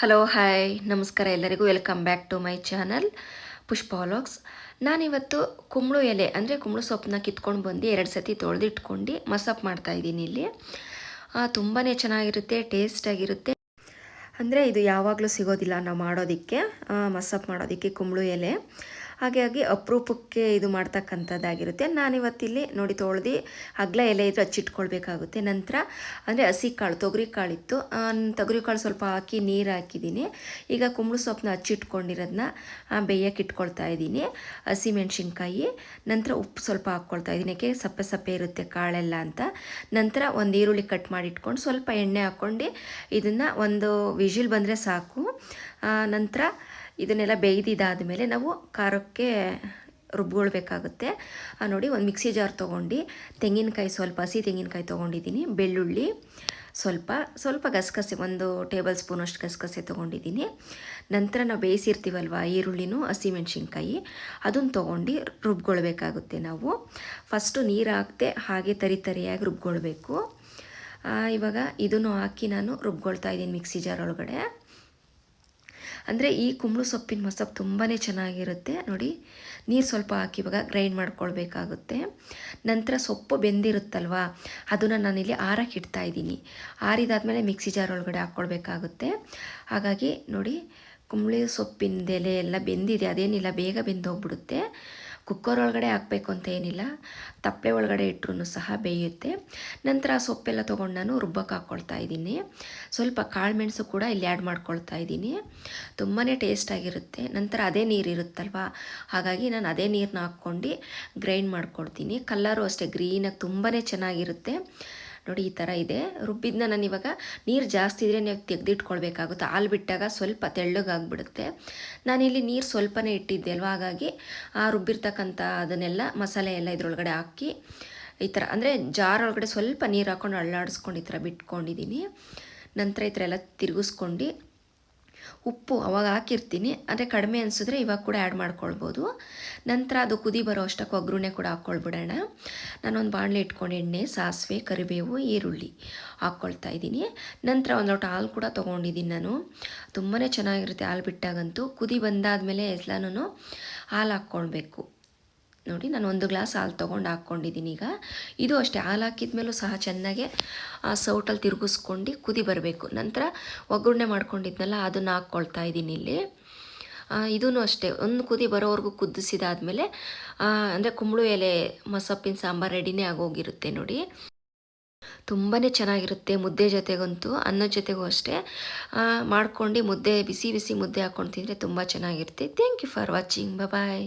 Hello hi ನಮಸ್ಕಾರ ಎಲ್ಲರಿಗೂ. Welcome back to my channel Pushpa vlogs ನಾನಿವತ್ತು ಕುಂಬಳು ಎಲೆ, ಅಂದರೆ ಕುಂಬಳು ಸೊಪ್ಪನ್ನ ಕಿತ್ಕೊಂಡು ಬಂದು ಎರಡು ಸತಿ ತೊಳೆದಿಟ್ಕೊಂಡು ಮಸಪ್ ಮಾಡ್ತಾ ಇದ್ದೀನಿ ಇಲ್ಲಿ. ತುಂಬಾ ಚೆನ್ನಾಗಿರುತ್ತೆ ಟೇಸ್ಟಾಗಿರುತ್ತೆ ಅಂದರೆ ಇದು ಯಾವಾಗಲೂ ಸಿಗೋದಿಲ್ಲ ನಾವು ಮಾಡೋದಕ್ಕೆ ಮಸಪ್ ಮಾಡೋದಕ್ಕೆ ಕುಂಬಳು ಎಲೆ. ಹಾಗಾಗಿ ಅಪರೂಪಕ್ಕೆ ಇದು ಮಾಡ್ತಕ್ಕಂಥದ್ದಾಗಿರುತ್ತೆ. ನಾನಿವತ್ತಿಲ್ಲಿ ನೋಡಿ ತೊಳೆದು ಅಗ್ಲ ಎಲೆ ಇದ್ರೆ ಹಚ್ಚಿಟ್ಕೊಳ್ಬೇಕಾಗುತ್ತೆ. ನಂತರ ಅಂದರೆ ಹಸಿ ಕಾಳು, ತೊಗರಿ ಕಾಳಿತ್ತು. ತೊಗರಿ ಕಾಳು ಸ್ವಲ್ಪ ಹಾಕಿ ನೀರು ಹಾಕಿದ್ದೀನಿ. ಈಗ ಕುಂಬಳ ಸೊಪ್ಪನ್ನ ಹಚ್ಚಿಟ್ಕೊಂಡಿರೋದನ್ನ ಬೇಯಕ್ಕೆ ಇಟ್ಕೊಳ್ತಾ ಇದ್ದೀನಿ. ಹಸಿ ಮೆಣಸಿನ್ಕಾಯಿ, ನಂತರ ಉಪ್ಪು ಸ್ವಲ್ಪ ಹಾಕ್ಕೊಳ್ತಾ ಇದ್ದೀನಿ. ಯಾಕೆ? ಸಪ್ಪೆ ಸಪ್ಪೆ ಇರುತ್ತೆ ಕಾಳೆಲ್ಲ ಅಂತ. ನಂತರ ಒಂದು ಈರುಳ್ಳಿ ಕಟ್ ಮಾಡಿ ಇಟ್ಕೊಂಡು ಸ್ವಲ್ಪ ಎಣ್ಣೆ ಹಾಕ್ಕೊಂಡು ಇದನ್ನು ಒಂದು ವಿಜಿಲ್ ಬಂದರೆ ಸಾಕು. ನಂತರ ಇದನ್ನೆಲ್ಲ ಬೇಯ್ದಿದ್ದಾದ ಮೇಲೆ ನಾವು ಖಾರಕ್ಕೆ ರುಬ್ಕೊಳ್ಬೇಕಾಗುತ್ತೆ. ನೋಡಿ ಒಂದು ಮಿಕ್ಸಿ ಜಾರ್ ತೊಗೊಂಡು ತೆಂಗಿನಕಾಯಿ ಸ್ವಲ್ಪ, ಹಸಿ ತೆಂಗಿನಕಾಯಿ ತೊಗೊಂಡಿದ್ದೀನಿ, ಬೆಳ್ಳುಳ್ಳಿ ಸ್ವಲ್ಪ ಸ್ವಲ್ಪ ಗಸಗಸೆ, ಒಂದು ಟೇಬಲ್ ಸ್ಪೂನಷ್ಟು ಗಸಗಸೆ ತೊಗೊಂಡಿದ್ದೀನಿ. ನಂತರ ನಾವು ಬೇಯಿಸಿರ್ತೀವಲ್ವ ಈರುಳ್ಳಿನೂ ಹಸಿಮೆಣ್ಸಿನ್ಕಾಯಿ ಅದನ್ನು ತೊಗೊಂಡು ರುಬ್ಕೊಳ್ಬೇಕಾಗುತ್ತೆ ನಾವು. ಫಸ್ಟು ನೀರು ಹಾಕದೆ ಹಾಗೆ ತರಿ ತರಿಯಾಗಿ ರುಬ್ಕೊಳ್ಬೇಕು. ಇವಾಗ ಇದನ್ನು ಹಾಕಿ ನಾನು ರುಬ್ಕೊಳ್ತಾ ಇದ್ದೀನಿ ಮಿಕ್ಸಿ ಜಾರ್ ಒಳಗಡೆ. ಅಂದರೆ ಈ ಕುಂಬಳು ಸೊಪ್ಪಿನ ಮಸಾಪ್ ತುಂಬಾ ಚೆನ್ನಾಗಿರುತ್ತೆ. ನೋಡಿ, ನೀರು ಸ್ವಲ್ಪ ಹಾಕಿ ಇವಾಗ ಗ್ರೈಂಡ್ ಮಾಡ್ಕೊಳ್ಬೇಕಾಗುತ್ತೆ. ನಂತರ ಸೊಪ್ಪು ಬೆಂದಿರುತ್ತಲ್ವ, ಅದನ್ನು ನಾನಿಲ್ಲಿ ಆರಕ್ಕೆ ಇಡ್ತಾ ಇದ್ದೀನಿ. ಆರಿದಾದಮೇಲೆ ಮಿಕ್ಸಿ ಜಾರ್ ಒಳಗಡೆ ಹಾಕ್ಕೊಳ್ಬೇಕಾಗುತ್ತೆ. ಹಾಗಾಗಿ ನೋಡಿ, ಕುಂಬಳಿ ಸೊಪ್ಪಿನ ಎಲೆ ಎಲ್ಲ ಬೆಂದಿದೆ, ಅದೇನಿಲ್ಲ, ಬೇಗ ಬೆಂದೋಗ್ಬಿಡುತ್ತೆ. ಕುಕ್ಕರ್ ಒಳಗಡೆ ಹಾಕಬೇಕು ಅಂತ ಏನಿಲ್ಲ. ತಪ್ಪಲೆ ಒಳಗಡೆ ಇಟ್ಟರು ಸಹ ಬೇಯುತ್ತೆ. ನಂತರ ಆ ಸೊಪ್ಪೆಲ್ಲ ತೊಗೊಂಡು ನಾನು ರುಬ್ಬಕ್ಕೆ ಹಾಕ್ಕೊಳ್ತಾ ಇದ್ದೀನಿ. ಸ್ವಲ್ಪ ಕಾಳುಮೆಣಸು ಕೂಡ ಇಲ್ಲಿ ಆ್ಯಡ್ ಮಾಡ್ಕೊಳ್ತಾ ಇದ್ದೀನಿ. ತುಂಬಾ ಟೇಸ್ಟಾಗಿರುತ್ತೆ ನಂತರ ಅದೇ ನೀರು ಇರುತ್ತಲ್ವ? ಹಾಗಾಗಿ ನಾನು ಅದೇ ನೀರನ್ನ ಹಾಕ್ಕೊಂಡು ಗ್ರೈಂಡ್ ಮಾಡ್ಕೊಳ್ತೀನಿ ಕಲ್ಲರು ಅಷ್ಟೇ, ಗ್ರೀನಾಗಿ ತುಂಬಾ ಚೆನ್ನಾಗಿರುತ್ತೆ. ನೋಡಿ ಈ ಥರ ಇದೆ. ರುಬ್ಬಿದ್ನ ನಾನು ಇವಾಗ ನೀರು ಜಾಸ್ತಿ ಇದ್ರೆ ನೀವು ತೆಗೆದಿಟ್ಕೊಳ್ಬೇಕಾಗುತ್ತೆ. ಹಾಲು ಬಿಟ್ಟಾಗ ಸ್ವಲ್ಪ ತೆಳ್ಳಗಾಗ್ಬಿಡುತ್ತೆ. ನಾನಿಲ್ಲಿ ನೀರು ಸ್ವಲ್ಪನೇ ಇಟ್ಟಿದ್ದೆ ಅಲ್ವಾ? ಹಾಗಾಗಿ ಆ ರುಬ್ಬಿರ್ತಕ್ಕಂಥ ಅದನ್ನೆಲ್ಲ ಮಸಾಲೆ ಎಲ್ಲ ಇದರೊಳಗಡೆ ಹಾಕಿ ಈ ಥರ ಅಂದರೆ ಜಾರ್ ಒಳಗಡೆ ಸ್ವಲ್ಪ ನೀರು ಹಾಕ್ಕೊಂಡು ಅಳ್ಳಾಡಿಸ್ಕೊಂಡು ಈ ಥರ ಬಿಟ್ಕೊಂಡಿದ್ದೀನಿ ನಂತರ ಈ ಥರ ಎಲ್ಲ ತಿರುಗಿಸ್ಕೊಂಡು ಉಪ್ಪು ಅವಾಗ ಹಾಕಿರ್ತೀನಿ ಅಂದರೆ ಕಡಿಮೆ ಅನಿಸಿದ್ರೆ ಇವಾಗ ಕೂಡ ಆ್ಯಡ್ ಮಾಡ್ಕೊಳ್ಬೋದು. ನಂತರ ಅದು ಕುದಿ ಬರೋ ಅಷ್ಟಕ್ಕೆ ಒಗ್ಗರಣೆ ಕೂಡ ಹಾಕ್ಕೊಳ್ಬಿಡೋಣ. ನಾನೊಂದು ಬಾಣಲೆ ಇಟ್ಕೊಂಡು ಎಣ್ಣೆ, ಸಾಸಿವೆ, ಕರಿಬೇವು, ಈರುಳ್ಳಿ ಹಾಕ್ಕೊಳ್ತಾ ಇದ್ದೀನಿ. ನಂತರ ಒಂದು ಲೋಟ ಹಾಲು ಕೂಡ ತೊಗೊಂಡಿದ್ದೀನಿ ನಾನು. ತುಂಬಾ ಚೆನ್ನಾಗಿರುತ್ತೆ ಹಾಲು ಬಿಟ್ಟಾಗಂತೂ. ಕುದಿ ಬಂದಾದಮೇಲೆ ಎಲ್ಲನೂ ಹಾಲು ಹಾಕ್ಕೊಳ್ಬೇಕು. ನೋಡಿ, ನಾನು ಒಂದು ಗ್ಲಾಸ್ ಹಾಲು ತೊಗೊಂಡು ಹಾಕ್ಕೊಂಡಿದ್ದೀನಿ ಈಗ. ಇದು ಅಷ್ಟೇ, ಹಾಲು ಹಾಕಿದ ಮೇಲೂ ಸಹ ಚೆನ್ನಾಗೆ, ಆ, ಸೌಟಲ್ಲಿ ತಿರುಗಿಸ್ಕೊಂಡು ಕುದಿ ಬರಬೇಕು. ನಂತರ ಒಗ್ಗರಣೆ ಮಾಡ್ಕೊಂಡಿದ್ನಲ್ಲ, ಅದನ್ನು ಹಾಕ್ಕೊಳ್ತಾ ಇದ್ದೀನಿ ಇಲ್ಲಿ. ಇದೂ ಅಷ್ಟೇ, ಒಂದು ಕುದಿ ಬರೋವರೆಗೂ ಕುದಿಸಿದಾದಮೇಲೆ ಅಂದರೆ ಕುಂಬಳು ಎಲೆ, ಮಸಪ್ಪಿನ ಸಾಂಬಾರು ರೆಡಿನೇ ಆಗೋಗಿರುತ್ತೆ ನೋಡಿ. ತುಂಬಾ ಚೆನ್ನಾಗಿರುತ್ತೆ ಮುದ್ದೆ ಜೊತೆಗಂತೂ, ಅನ್ನದ ಜೊತೆಗೂ ಅಷ್ಟೇ. ಮಾಡ್ಕೊಂಡು ಮುದ್ದೆ, ಬಿಸಿ ಬಿಸಿ ಮುದ್ದೆ ಹಾಕ್ಕೊಂಡು ತಿಂದರೆ ತುಂಬ ಚೆನ್ನಾಗಿರುತ್ತೆ. Thank you for watching bye